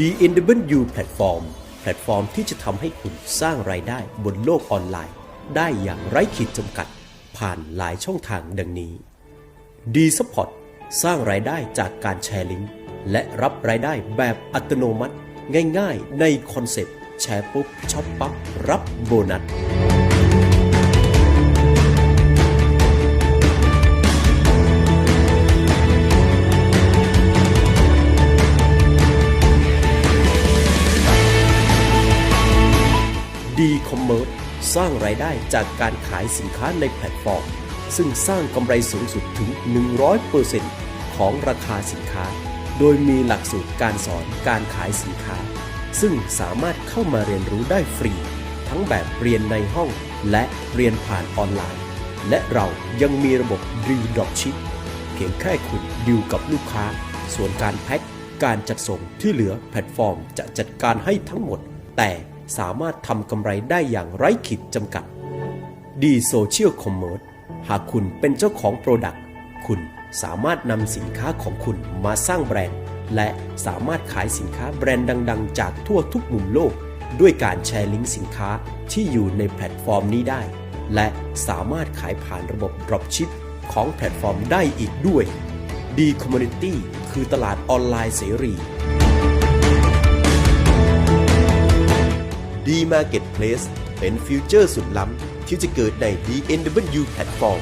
DNW Platform แพลตฟอร์มที่จะทำให้คุณสร้างรายได้บนโลกออนไลน์ ได้อย่างไร้ขีดจำกัด ผ่านหลายช่องทางดังนี้ D Support สร้างรายได้จากการแชร์ลิงก์และรับรายได้แบบอัตโนมัติ ง่ายๆ ในคอนเซ็ปต์แชร์ปุ๊บช็อปปั๊บรับโบนัส ดีคอมเมอร์สร้างรายได้จากการขายสินค้าในแพลตฟอร์ม ซึ่งสร้างกำไรสูงสุดถึง 100%ของราคาสินค้า โดยมีหลักสูตรการสอนการขายสินค้า ซึ่งสามารถเข้ามาเรียนรู้ได้ฟรี ทั้งแบบเรียนในห้อง และเรียนผ่านออนไลน์ และเรายังมีระบบดีดรอปชิปเพียงแค่คุณดิวกับลูกค้า ส่วนการแพ็คการจัดส่งที่เหลือแพลตฟอร์มจะจัดการให้ทั้งหมด แต่ สามารถทำกำไรได้อย่างไร้ขีดจำกัด ดีโซเชียลคอมเมอร์หากคุณเป็นเจ้าของโปรดักต์คุณสามารถนำสินค้าของคุณมาสร้างแบรนด์ และสามารถขายสินค้าแบรนด์ดัง ๆ จากทั่วทุกมุมโลก ด้วยการแชร์ลิงก์สินค้าที่อยู่ในแพลตฟอร์มนี้ได้ และสามารถขายผ่านระบบ Dropship ของแพลตฟอร์มได้อีกด้วย D Community คือตลาดออนไลน์เสรี Marketplace เป็นฟิวเจอร์สุดล้ำที่จะเกิดใน BMW Platform